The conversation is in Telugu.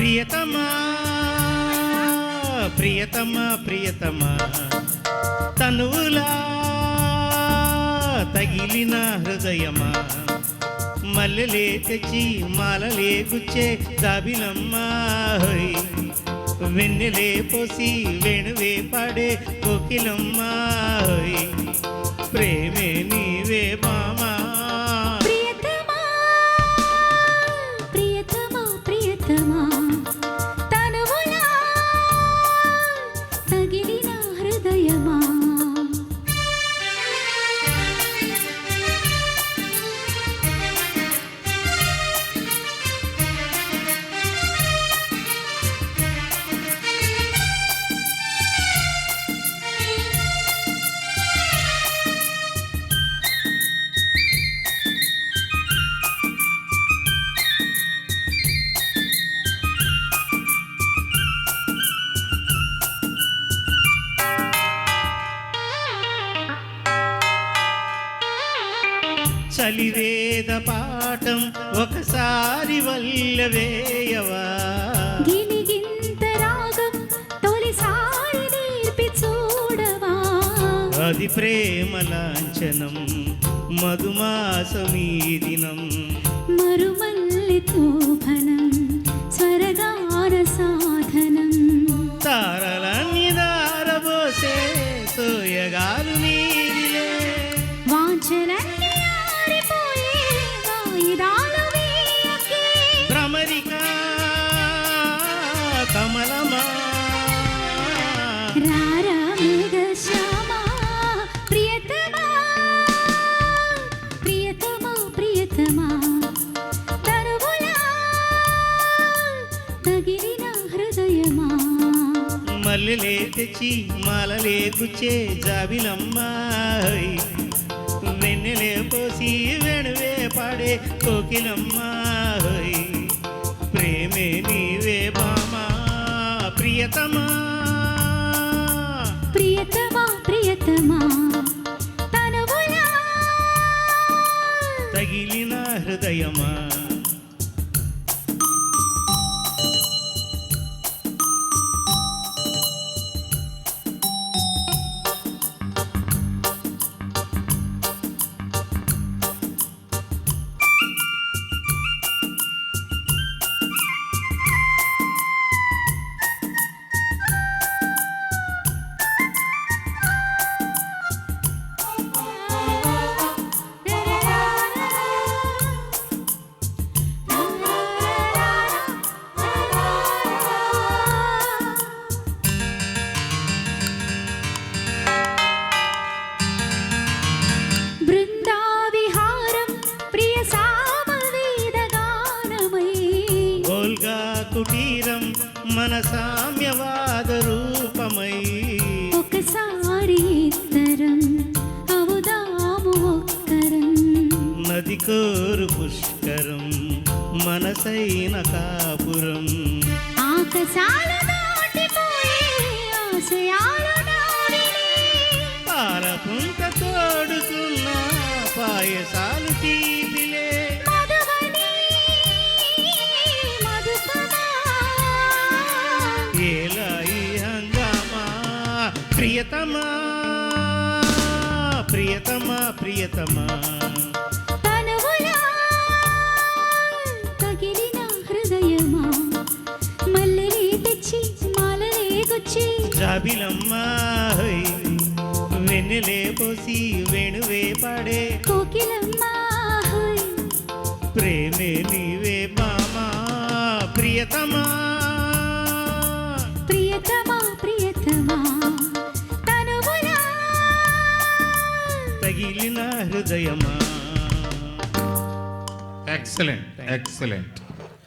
ప్రియతమా ప్రియతమా ప్రియతమా. తనువులా తగిలిన హృదయమా. మల్లెలే తెచ్చి మాలలే గుచ్చే దాబిలమ్మా. వెన్నెలే పోసి వేణువే పాడే కోకిలమ్మా. ప్రేమే నీవే మామా. చలివేద పాఠం ఒకసారి వల్లవేయవా? గిలిగింత రాగం తొలిసారి నేర్పి చూడవా? అది ప్రేమ లాంఛనం మధుమాసమీ దినం మరుమల్లి తోభనం స్వరగాన సాధనం. తారలన్నీ తగిలిన హృదయమా? మల్లెలే తెచ్చి మాలలే గుచ్చే జాబిలమ్మాయ్ వెన్నెలే పోసి వెణువే పాడే కోకిలమ్మాయ్ ప్రేమే నీవే బామా ప్రియతమా. ప్రియతమా ప్రియతమా? తగిలిన హృదయమా. కుటీరం మన సామ్యవాద రూపమై. ఒకసారి ఇద్దరం అవుదాము ఒక్కరం. నది కోరు పుష్కరం మనసైన కాపురం. పాలపుంత తోడుకున్న పాయసాలు ప్రియతమా ప్రియతమా ప్రియతమా. జాబిలమ్మా వెన్నెలే పోసి వేణువే పాడే. కోకిలమ్మా ప్రేమే నీవే మామా ప్రియతమా. తగిలిన హృదయమా. Excellent excellent